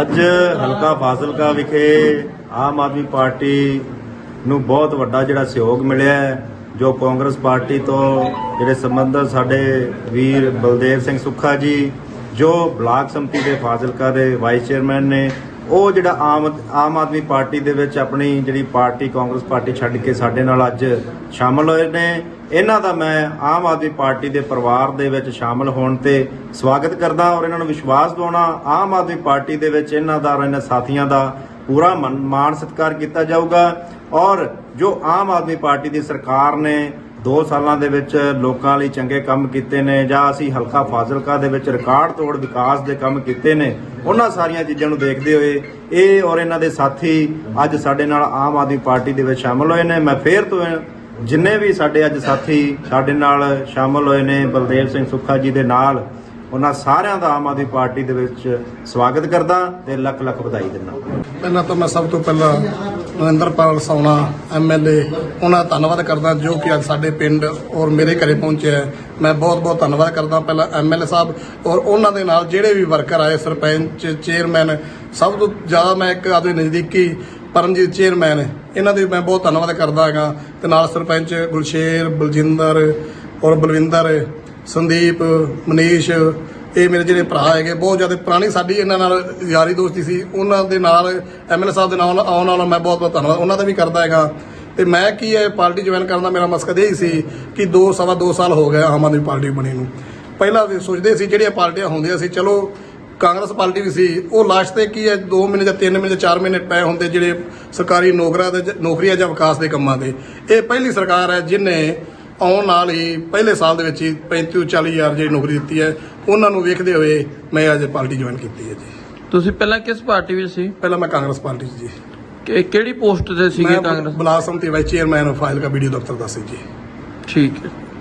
ਅੱਜ ਹਲਕਾ ਫਾਜ਼ਿਲਕਾ ਵਿਖੇ ਆਮ ਆਦਮੀ ਪਾਰਟੀ ਨੂੰ ਬਹੁਤ ਵੱਡਾ ਜਿਹੜਾ ਸਹਿਯੋਗ ਮਿਲਿਆ ਜੋ ਕਾਂਗਰਸ ਪਾਰਟੀ ਤੋਂ ਜਿਹੜੇ ਸੰਬੰਧਤ ਸਾਡੇ ਵੀਰ ਬਲਦੇਵ ਸਿੰਘ ਸੁੱਖਾ ਜੀ, ਜੋ ਬਲਾਕ ਸੰਮਤੀ ਦੇ ਫਾਜ਼ਿਲਕਾ ਦੇ ਵਾਈਸ ਚੇਅਰਮੈਨ ਨੇ ਉਹ ਜਿਹੜਾ ਆਮ ਆਮ ਆਦਮੀ ਪਾਰਟੀ ਦੇ ਵਿੱਚ ਆਪਣੀ ਜਿਹੜੀ ਪਾਰਟੀ ਕਾਂਗਰਸ ਪਾਰਟੀ ਛੱਡ ਕੇ ਸਾਡੇ ਨਾਲ ਅੱਜ ਸ਼ਾਮਲ ਹੋਏ ਨੇ। ਇਹਨਾਂ ਦਾ ਮੈਂ ਆਮ ਆਦਮੀ ਪਾਰਟੀ ਦੇ ਪਰਿਵਾਰ ਦੇ ਵਿੱਚ ਸ਼ਾਮਲ ਹੋਣ ਤੇ ਸਵਾਗਤ ਕਰਦਾ ਔਰ ਇਹਨਾਂ ਨੂੰ ਵਿਸ਼ਵਾਸ ਦਿਵਾਉਣਾ, ਆਮ ਆਦਮੀ ਪਾਰਟੀ ਦੇ ਵਿੱਚ ਇਹਨਾਂ ਦਾ ਔਰ ਇਹਨਾਂ ਸਾਥੀਆਂ ਦਾ ਪੂਰਾ ਮਨ- ਮਾਣ ਸਤਿਕਾਰ ਕੀਤਾ ਜਾਊਗਾ। ਔਰ ਜੋ ਆਮ ਆਦਮੀ ਪਾਰਟੀ ਦੀ ਸਰਕਾਰ ਨੇ 2 ਸਾਲਾਂ ਦੇ ਵਿੱਚ ਲੋਕਾਂ ਲਈ ਚੰਗੇ ਕੰਮ ਕੀਤੇ ਨੇ ਜਾਂ ਅਸੀਂ ਹਲਕਾ ਫਾਜ਼ਿਲਕਾ ਦੇ ਵਿੱਚ ਰਿਕਾਰਡ ਤੋੜ ਵਿਕਾਸ ਦੇ ਕੰਮ ਕੀਤੇ ਨੇ, ਉਹਨਾਂ ਸਾਰੀਆਂ ਚੀਜ਼ਾਂ ਨੂੰ ਦੇਖਦੇ ਹੋਏ ਇਹ ਔਰ ਇਹਨਾਂ ਦੇ ਸਾਥੀ ਅੱਜ ਸਾਡੇ ਨਾਲ ਆਮ ਆਦਮੀ ਪਾਰਟੀ ਦੇ ਵਿੱਚ ਸ਼ਾਮਲ ਹੋਏ ਨੇ। ਮੈਂ ਫੇਰ ਤੋਂ ਜਿੰਨੇ ਵੀ ਸਾਡੇ ਅੱਜ ਸਾਥੀ ਸਾਡੇ ਨਾਲ ਸ਼ਾਮਲ ਹੋਏ ਨੇ, ਬਲਦੇਵ ਸਿੰਘ ਸੁੱਖਾ ਜੀ ਦੇ ਨਾਲ, ਉਹਨਾਂ ਸਾਰਿਆਂ ਦਾ ਆਮ ਆਦਮੀ ਪਾਰਟੀ ਦੇ ਵਿੱਚ ਸਵਾਗਤ ਕਰਦਾ ਤੇ ਲੱਖ ਲੱਖ ਵਧਾਈ ਦਿੰਦਾ। ਪਹਿਲਾਂ ਤਾਂ ਮੈਂ ਸਭ ਤੋਂ ਪਹਿਲਾਂ ਨਰਿੰਦਰਪਾਲ ਸੌਣਾ ਐਮਐਲਏ ਉਹਨਾਂ ਦਾ ਧੰਨਵਾਦ ਕਰਦਾ ਜੋ ਕਿ ਅੱਜ ਸਾਡੇ ਪਿੰਡ ਔਰ ਮੇਰੇ ਘਰੇ ਪਹੁੰਚਿਆ ਹੈ। ਮੈਂ ਬਹੁਤ ਬਹੁਤ ਧੰਨਵਾਦ ਕਰਦਾ ਪਹਿਲਾਂ ਐਮਐਲਏ ਸਾਹਿਬ ਔਰ ਉਹਨਾਂ ਦੇ ਨਾਲ ਜਿਹੜੇ ਵੀ ਵਰਕਰ ਆਏ, ਸਰਪੰਚ, ਚੇਅਰਮੈਨ, ਸਭ ਤੋਂ ਜ਼ਿਆਦਾ ਮੈਂ ਇੱਕ ਆਦਮੀ ਨਜ਼ਦੀਕੀ ਪਰਮਜੀਤ ਚੇਅਰਮੈਨ, ਇਹਨਾਂ ਦੇ ਮੈਂ ਬਹੁਤ ਧੰਨਵਾਦ ਕਰਦਾ ਹੈਗਾ ਤੇ ਨਾਲ ਸਰਪੰਚ ਗੁਲਸ਼ੇਰ, ਬਲਜਿੰਦਰ ਔਰ ਬਲਵਿੰਦਰ, ਸੰਦੀਪ, ਮਨੀਸ਼ ਇਹ ਮੇਰੇ ਜਿਹੜੇ ਭਰਾ ਹੈਗੇ, ਬਹੁਤ ਜ਼ਿਆਦਾ ਪੁਰਾਣੀ ਸਾਡੀ ਇਹਨਾਂ ਨਾਲ ਯਾਰੀ ਦੋਸਤੀ ਸੀ। ਉਹਨਾਂ ਦੇ ਨਾਲ ਐਮਐਲਏ ਸਾਹਿਬ ਦੇ ਨਾਲ ਆਉਣ ਨਾਲ ਮੈਂ ਬਹੁਤ ਬਹੁਤ ਧੰਨਵਾਦ। ਉਹਨਾਂ ਦਾ ਵੀ ਕਰਦਾ ਹੈਗਾ। ਤੇ ਮੈਂ ਕੀ ਹੈ ਪਾਰਟੀ ਜੁਆਇਨ ਕਰਨ ਦਾ ਮੇਰਾ ਮਕਸਦ ਇਹ ਹੀ ਸੀ ਕਿ 2 ਸਵਾ 2 ਸਾਲ ਹੋ ਗਏ ਆਮ ਆਦਮੀ ਪਾਰਟੀ ਬਣੀ ਨੂੰ। ਪਹਿਲਾਂ ਵੀ ਸੋਚਦੇ ਸੀ ਜਿਹੜੀਆਂ ਪਾਰਟੀਆਂ ਹੁੰਦੀਆਂ ਸੀ, ਚਲੋ ਕਾਂਗਰਸ ਪਾਰਟੀ ਵੀ ਸੀ, ਉਹ ਲਾਸਟ ਤੇ ਕੀ ਹੈ 2 ਮਹੀਨੇ ਜਾਂ 3 ਮਹੀਨੇ ਜਾਂ 4 ਮਹੀਨੇ ਪਏ ਹੁੰਦੇ ਜਿਹੜੇ ਸਰਕਾਰੀ ਨੌਕਰਾਂ ਦੇ ਨੌਕਰੀਆਂ ਜਾਂ ਵਿਕਾਸ ਦੇ ਕੰਮਾਂ ਦੇ। ਇਹ ਪਹਿਲੀ ਸਰਕਾਰ ਹੈ ਜਿਨੇ ਆਉਣ ਨਾਲ ਹੀ, ਪਹਿਲੇ ਸਾਲ ਦੇ ਵਿੱਚ ਹੀ 35 ਤੋਂ 40 ਹਜ਼ਾਰ ਜਿਹੜੀ ਨੌਕਰੀ ਦਿੱਤੀ ਹੈ ਉਹਨਾਂ ਨੂੰ ਵੇਖਦੇ ਹੋਏ ਮੈਂ ਅੱਜ ਪਾਰਟੀ ਜੁਆਇਨ ਕੀਤੀ ਹੈ ਜੀ। ਤੁਸੀਂ ਪਹਿਲਾਂ ਕਿਸ ਪਾਰਟੀ ਵਿੱਚ ਸੀ? ਪਹਿਲਾਂ ਮੈਂ ਕਾਂਗਰਸ ਪਾਰਟੀ 'ਚ ਜੀ। ਕਿ- ਕਿਹੜੀ ਪੋਸਟ ਤੇ ਸੀਗੇ ਮੈਂ ਕਾਂਗਰਸ? ਬਲਾਕ ਸੰਮਤੀ ਵਾਈਸ ਚੇਅਰਮੈਨ ਫਾਈਲ ਕਾ ਵੀਡੀਓ ਦਫ਼ਤਰ ਦਾ ਸੀ ਜੀ। ਠੀਕ ਹੈ।